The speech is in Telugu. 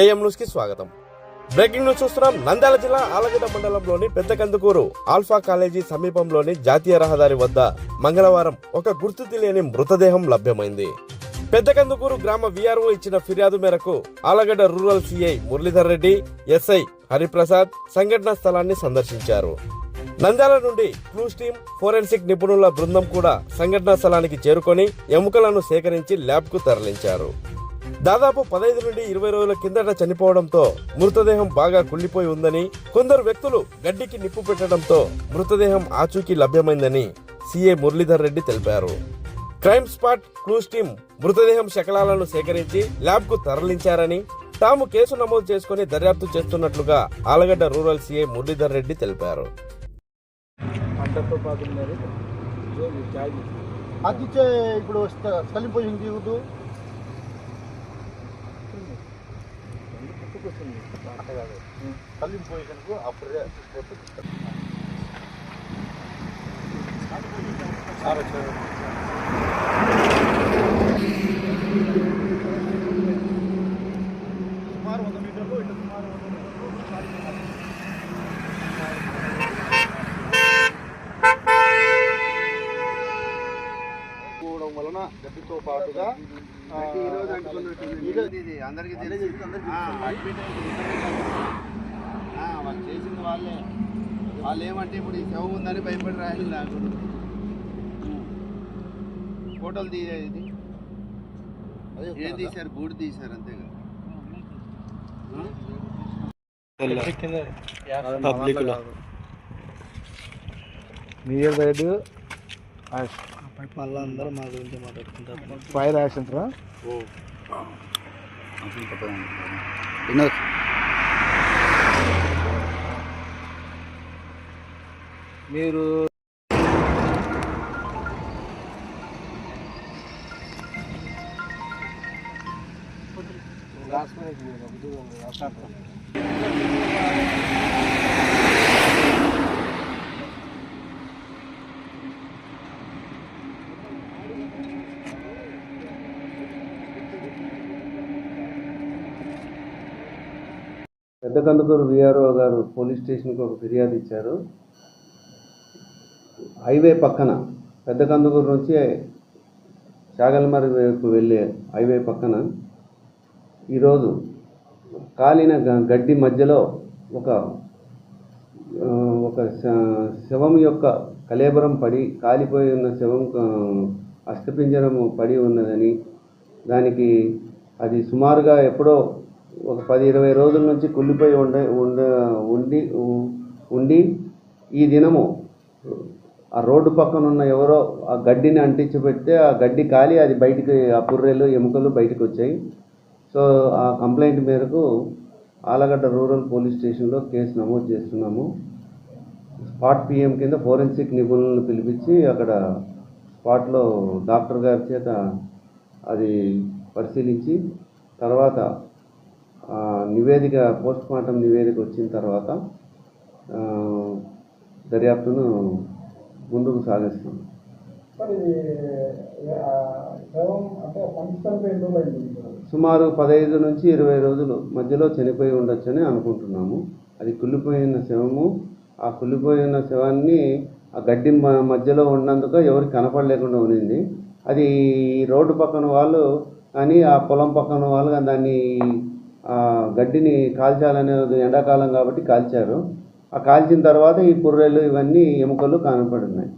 ఏఎం న్యూస్కి స్వాగతం. బ్రేకింగ్ న్యూస్ చూస్తున్నాం. నంద్యాల జిల్లా ఆలగడ్డ మండలంలోని పెద్ద కందుకూరు ఆల్ఫా కాలేజీ సమీపంలోని జాతీయ రహదారి వద్ద మంగళవారం ఒక గుర్తు తెలియని మృతదేహం లభ్యమైంది. పెద్ద కందుకూరు గ్రామ విఆర్ఓ ఇచ్చిన ఫిర్యాదు మేరకు Allagadda rural CI Muralidhar Reddy SI Hariprasad సంఘటనా స్థలాన్ని సందర్శించారు. నంద్యాల నుండి క్లూస్ టీమ్ ఫోరెన్సిక్ నిపుణుల బృందం కూడా సంఘటనా స్థలానికి చేరుకొని ఎముకలను సేకరించి ల్యాబ్కు తరలించారు. దాదాపు పదహైదు నుండి ఇరవై రోజుల కిందట చనిపోవడంతో మృతదేహం బాగా కుళ్ళిపోయి ఉందని కొందరు వ్యక్తులు గడ్డికి నిప్పు పెట్టడంతో మృతదేహం ఆచూకీ లభ్యమైందని సీఏ మురళీధర్ రెడ్డి తెలిపారు. క్రైమ్ స్పాట్ క్లూస్ టీం మృతదేహం శకలాలను సేకరించి ల్యాబ్కు తరలించారని తాము కేసు నమోదు చేసుకుని దర్యాప్తు చేస్తున్నట్లుగా ఆలగడ్డ రూరల్ సీఏ మురళీధర్ రెడ్డి తెలిపారు. ఇప్పుడు కలిపోయింది ఇవ్వదు పుట్టుకొస్తుంది పంట కాదు కలిపి పొజిషన్కు అప్పుడే గడ్డితో పాటుగా ఈరోజు అందరికీ వాళ్ళు చేసింది వాళ్ళే. వాళ్ళు ఏమంటే ఇప్పుడు ఈ శవం ఉందని భయపడి రాయాలి నాకు. ఫోటోలు తీయలేదు అదే ఏం తీశారు? బూడి తీశారు అంతేగా నియర్ మళ్ళీ అందరూ మా గురించి మాట్లాడుకుంటారు. ఫైర్ యాక్షన్ రా? వినోద్ మీరు పెద్ద కందుకూరు విఆర్ఓ గారు పోలీస్ స్టేషన్కి ఒక ఫిర్యాదు ఇచ్చారు. హైవే పక్కన పెద్ద కందుకూరు నుంచి చాగల్మరి వైపు వెళ్ళే హైవే పక్కన ఈరోజు కాలిన గడ్డి మధ్యలో ఒక ఒక శ- శవం యొక్క కలేబరం పడి కాలిపోయి ఉన్న శవం ఆ, పడి ఉన్నదని దానికి అది సుమారుగా ఎప్పుడో ఒక పది ఇరవై రోజుల నుంచి కుళ్ళిపోయి ఉండ ఉండ ఉండి ఉండి ఈ దినము ఆ రోడ్డు పక్కన ఉన్న ఎవరో ఆ గడ్డిని అంటించి పెడితే ఆ గడ్డి కాలి అది బయటికి ఆ పుర్రెలు ఎముకలు బయటకు వచ్చాయి. సో ఆ కంప్లైంట్ మేరకు ఆలగడ్డ రూరల్ పోలీస్ స్టేషన్లో కేసు నమోదు చేస్తున్నాము. స్పాట్ పిఎం కింద ఫోరెన్సిక్ నిపుణులను పిలిపించి అక్కడ స్పాట్లో డాక్టర్ గారి చేత అది పరిశీలించి తర్వాత నివేదిక పోస్ట్ మార్టం నివేదిక వచ్చిన తర్వాత దర్యాప్తును ముందుకు సాగిస్తాం సుమారు పదహైదు నుంచి ఇరవై రోజులు మధ్యలో చనిపోయి ఉండొచ్చని అనుకుంటున్నాము. అది కుళ్ళిపోయిన శవము. ఆ కుళ్ళిపోయిన శవాన్ని ఆ గడ్డి మధ్యలో ఉన్నందుకు ఎవరికి కనపడలేకుండా ఉండింది అది రోడ్డు పక్కన వాళ్ళు కానీ ఆ పొలం పక్కన వాళ్ళు కానీ దాన్ని గడ్డిని కాల్చాలనేది ఎండాకాలం కాబట్టి కాల్చారు. ఆ కాల్చిన తర్వాత ఈ పుర్రెలు ఇవన్నీ ఎముకలు కనపడున్నాయి.